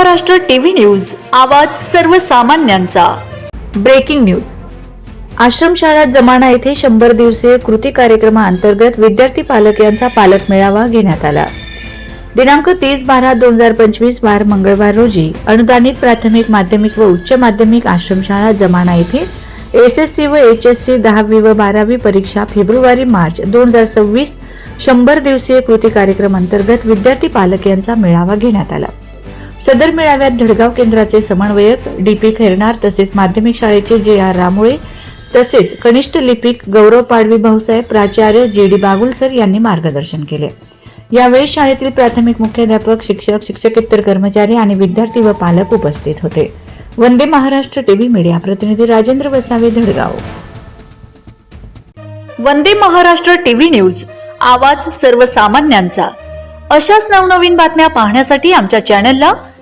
Maharashtra TV news आवाज सर्वसामान्यांचा. Breaking news. आश्रमशाळा जमाना येथे शंभर दिवसीय कृती कार्यक्रमाअंतर्गत विद्यार्थी पालक यांचा पालक मेळावा घेण्यात आला. दिनांक तीस बारा दोन हजार पंचवीस वार मंगळवार रोजी अनुदानित प्राथमिक माध्यमिक व उच्च माध्यमिक आश्रमशाळा जमाना येथे एस एस सी व एच एस सी दहावी व बारावी परीक्षा फेब्रुवारी मार्च दोन हजार सव्वीस शंभर दिवसीय कृती कार्यक्रम अंतर्गत विद्यार्थी पालक यांचा मेळावा घेण्यात आला. सदर मेळाव्यात धडगाव केंद्राचे समन्वयक डी पी खैरनार तसेच माध्यमिक शाळेचे जे आर रामुळे तसेच कनिष्ठ लिपिक गौरव पाडवी भाऊसाहेब प्राचार्य जे डी बागुलसर यांनी मार्गदर्शन केले. यावेळी शाळेतील प्राथमिक मुख्याध्यापक शिक्षक शिक्षकेतर कर्मचारी आणि विद्यार्थी व पालक उपस्थित होते. वंदे महाराष्ट्र टीव्ही मीडिया प्रतिनिधी राजेंद्र वसावे धडगाव. वंदे महाराष्ट्र टीव्ही न्यूज आवाज सर्वसामान्यांचा. अशाच नवनवीन बातम्या पाहण्यासाठी आमच्या चॅनलला